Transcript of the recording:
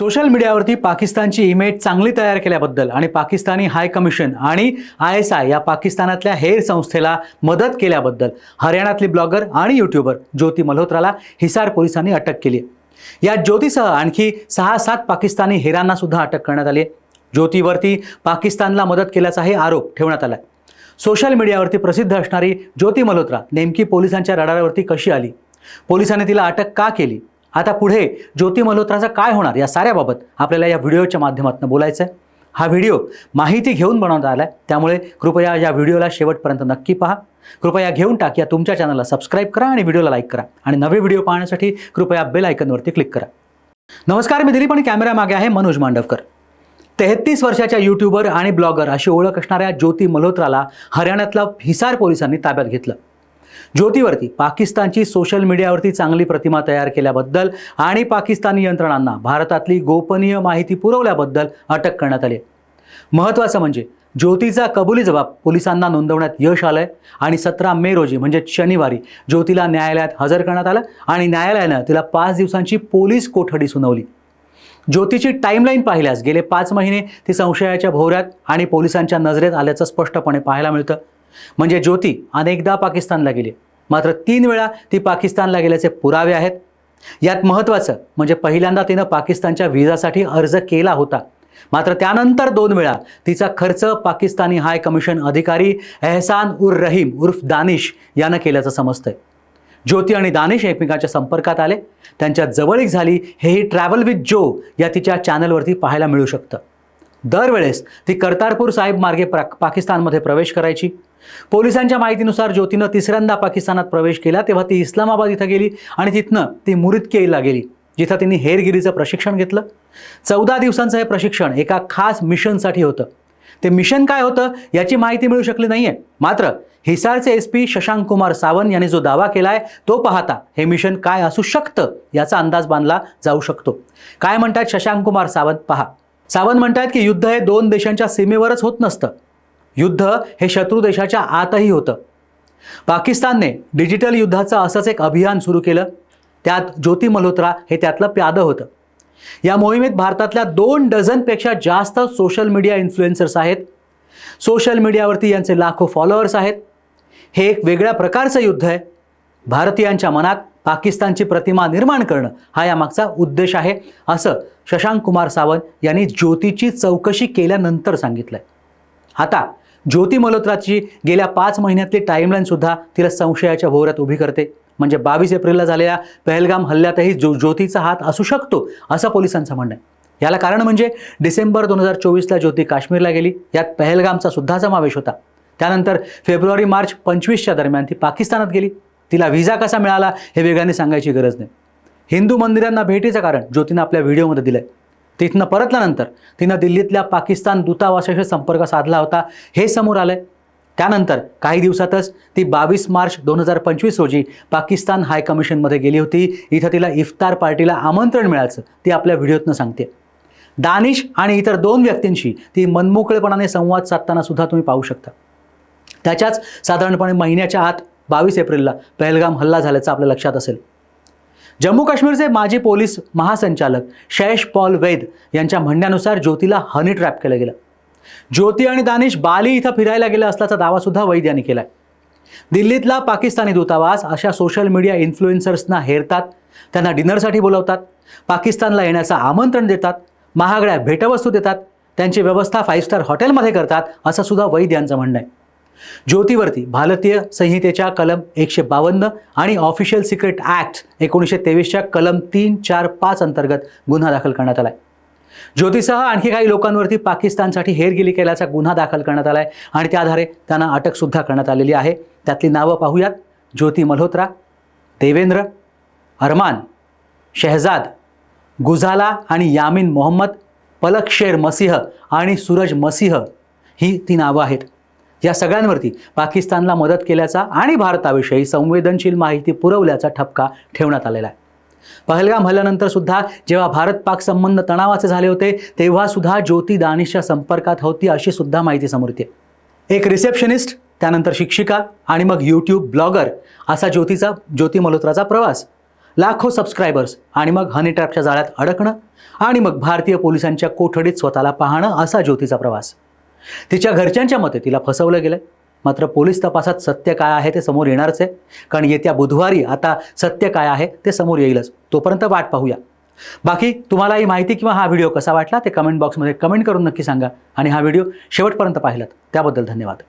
Social मीडियावरती पाकिस्तानची image चांगली तयार केल्याबद्दल आणि पाकिस्तानी हाय कमिशन आणि आय एस आय या पाकिस्तानातल्या हेर संस्थेला मदत केल्याबद्दल हरियाणातली ब्लॉगर आणि यूट्यूबर ज्योती मल्होत्राला हिसार पोलिसांनी अटक केली या ज्योतीसह आणखी सहा सात पाकिस्तानी हेरांना सुद्धा अटक करण्यात आली आहे. ज्योतीवरती पाकिस्तानला मदत केल्याचाही आरोप ठेवण्यात आला आहे सोशल मीडियावरती प्रसिद्ध असणारी ज्योती मल्होत्रा नेमकी पोलिसांच्या रडारावरती कशी आली? पोलिसांनी तिला अटक का केली? आता पुढे ज्योती मल्होत्राचं काय होणार या साऱ्याबाबत आपल्याला या व्हिडिओच्या माध्यमातून बोलायचं आहे हा व्हिडिओ माहिती घेऊन बनवण्यात आला आहे त्यामुळे कृपया या व्हिडिओला शेवटपर्यंत नक्की पहा. कृपया घेऊन टाक या तुमच्या चॅनलला सबस्क्राईब करा आणि व्हिडिओला लाईक करा. आणि नवे व्हिडिओ पाहण्यासाठी कृपया बेल आयकनवरती क्लिक करा. नमस्कार मी दिलीप आणि कॅमेऱ्यामागे आहे मनोज मांडवकर. तेहतीस वर्षाच्या यूट्यूबर आणि ब्लॉगर अशी ओळख असणाऱ्या ज्योती मल्होत्राला हरियाणातल्या हिसार पोलिसांनी ताब्यात घेतलं. ज्योतीवरती पाकिस्तानची सोशल मीडियावरती चांगली प्रतिमा तयार केल्याबद्दल आणि पाकिस्तानी यंत्रणांना भारतातली गोपनीय माहिती पुरवल्याबद्दल अटक करण्यात आली महत्त्वाचं म्हणजे ज्योतीचा कबुली जबाब पोलिसांना नोंदवण्यात यश आलंय आणि सतरा मे रोजी म्हणजे शनिवारी ज्योतीला न्यायालयात हजर करण्यात आलं आणि न्यायालयानं तिला पाच दिवसांची पोलीस कोठडी सुनावली. ज्योतीची टाईमलाईन पाहिल्यास गेले पाच महिने ती संशयाच्या भोवऱ्यात आणि पोलिसांच्या नजरेत आल्याचं स्पष्टपणे पाहायला मिळतं. म्हणजे ज्योती अनेकदा पाकिस्तानला गेली. मात्र तीन वेळा ती पाकिस्तानला गेल्याचे पुरावे आहेत. यात महत्त्वाचं म्हणजे पहिल्यांदा तिनं पाकिस्तानच्या व्हिजासाठी अर्ज केला होता. मात्र त्यानंतर दोन वेळा तिचा खर्च पाकिस्तानी हाय कमिशन अधिकारी एहसान उर रहीम उर्फ दानिश यानं केल्याचं समजतंय. ज्योती आणि दानिश एकमेकांच्या संपर्कात आले. त्यांच्या जवळीक झाली. हेही ट्रॅव्हल विथ जो या तिच्या चॅनलवरती पाहायला मिळू शकतं. दरवेळेस ती कर्तारपूर साहेब मार्गे प्रा पाकिस्तानमध्ये प्रवेश करायची. पोलिसांच्या माहितीनुसार ज्योतीनं तिसऱ्यांदा पाकिस्तानात प्रवेश केला तेव्हा ती इस्लामाबाद इथं गेली आणि तिथनं ती मुरिदकेईला गेली जिथं तिने हेरगिरीचं प्रशिक्षण घेतलं. चौदा दिवसांचं हे प्रशिक्षण एका खास मिशनसाठी होतं. ते मिशन काय होतं याची माहिती मिळू शकली नाही आहे मात्र हिसारचे एस पी शशांक कुमार सावंत यांनी जो दावा केला आहे तो पाहता हे मिशन काय असू शकतं याचा अंदाज बांधला जाऊ शकतो. काय म्हणतात शशांक कुमार सावंत? पहा. सावंत म्हणतात की युद्ध हे दोन देशांच्या सीमेवरच होत नसतं. युद्ध हे शत्रू देशाच्या आतही होतं. पाकिस्तानने डिजिटल युद्धाचं असंच एक अभियान सुरू केलं. त्यात ज्योती मल्होत्रा हे त्यातलं प्यादं होतं. या मोहिमेत भारतातल्या दोन डझनपेक्षा जास्त सोशल मीडिया इन्फ्लुएन्सर्स आहेत. सोशल मीडियावरती यांचे लाखो फॉलोअर्स आहेत. हे एक वेगळ्या प्रकारचं युद्ध आहे. भारतीयांच्या मनात पाकिस्तानची प्रतिमा निर्माण करणं हा यामागचा उद्देश आहे असं शशांक कुमार सावंत यांनी ज्योतीची चौकशी केल्यानंतर सांगितलंय. आता ज्योती मल्होत्राची गेल्या पाच महिन्यातली टाईमलाईनसुद्धा तिला संशयाच्या भोवऱ्यात उभी करते. म्हणजे बावीस एप्रिलला झालेल्या पहलगाम हल्ल्यातही जो ज्योतीचा हात असू शकतो असं पोलिसांचं म्हणणं आहे. याला कारण म्हणजे डिसेंबर दोन हजार चोवीसला ज्योती काश्मीरला गेली. यात पहलगामचा सुद्धा समावेश होता. त्यानंतर फेब्रुवारी मार्च पंचवीसच्या दरम्यान ती पाकिस्तानात गेली. तिला व्हिसा कसा मिळाला हे वेगाने सांगायची गरज नाही. हिंदू मंदिरांना भेटीचं कारण ज्योतीनं आपल्या व्हिडिओमध्ये दिलं आहे तिथनं परतल्यानंतर तिनं दिल्लीतल्या पाकिस्तान दूतावासाशी संपर्क साधला होता हे समोर आलं आहे त्यानंतर काही दिवसातच ती बावीस मार्च दोन हजार पंचवीस रोजी पाकिस्तान हाय कमिशनमध्ये गेली होती. इथं तिला इफ्तार पार्टीला आमंत्रण मिळायचं ती आपल्या व्हिडिओतनं सांगते. दानिश आणि इतर दोन व्यक्तींशी ती मनमोकळेपणाने संवाद साधताना सुद्धा तुम्ही पाहू शकता. त्याच्याच साधारणपणे महिन्याच्या आत बावीस एप्रिलला पहलगाम हल्ला झाल्याचं आपल्या लक्षात असेल. जम्मू काश्मीरचे माजी पोलीस महासंचालक शैश पॉल वैद यांच्या म्हणण्यानुसार ज्योतीला हनी ट्रॅप केलं गेलं. ज्योती आणि दानिश बाली इथं फिरायला गेला असल्याचा दावासुद्धा वैद यांनी आहे दिल्लीतला पाकिस्तानी दूतावास अशा सोशल मीडिया इन्फ्लुएन्सर्सना हेरतात त्यांना डिनरसाठी बोलवतात पाकिस्तानला येण्याचं आमंत्रण देतात महागड्या भेटवस्तू देतात त्यांची व्यवस्था फाईव्ह स्टार हॉटेलमध्ये करतात असं सुद्धा वैद यांचं म्हणणं आहे. ज्योतीवरती भारतीय संहितेच्या कलम एकशे बावन्न आणि ऑफिशियल सिक्रेट ॲक्ट एकोणीसशे तेवीसच्या कलम तीन चार पाच अंतर्गत गुन्हा दाखल करण्यात आला आहे ज्योतीसह आणखी काही लोकांवरती पाकिस्तानसाठी हेरगिरी केल्याचा गुन्हा दाखल करण्यात आला आहे आणि त्या आधारे त्यांना अटकसुद्धा करण्यात आलेली आहे. त्यातली नावं पाहूयात. ज्योती मल्होत्रा देवेंद्र अरमान शहजाद गुझाला आणि यामिन मोहम्मद पलक शेर मसीह आणि सूरज मसीह ही ती नावं आहेत. या सगळ्यांवरती पाकिस्तानला मदत केल्याचा आणि भारताविषयी संवेदनशील माहिती पुरवल्याचा ठपका ठेवण्यात आलेला आहे. पहलगाम हल्ल्यानंतर सुद्धा जेव्हा भारत पाक संबंध तणावाचे झाले होते तेव्हा सुद्धा ज्योती दानिशच्या संपर्कात होती अशी सुद्धा माहिती समोर येते. एक रिसेप्शनिस्ट त्यानंतर शिक्षिका आणि मग यूट्यूब ब्लॉगर असा ज्योतीचा ज्योती मल्होत्राचा प्रवास. लाखो सबस्क्रायबर्स आणि मग हनी ट्रॅपच्या जाळ्यात अडकणं आणि मग भारतीय पोलिसांच्या कोठडीत स्वतःला पाहणं असा ज्योतीचा प्रवास. तिच्या घरच्यांच्या मते तिला फसवलं गेलं मात्र पोलीस तपासात सत्य काय आहे ते समोर येणारच आहे. कारण येत्या बुधवारी आता सत्य काय आहे ते समोर येईलच. तोपर्यंत वाट पाहूया. बाकी तुम्हाला ही माहिती किंवा हा व्हिडिओ कसा वाटला ते कमेंट बॉक्समध्ये कमेंट करून नक्की सांगा. आणि हा व्हिडिओ शेवटपर्यंत पाहिलात. त्याबद्दल धन्यवाद.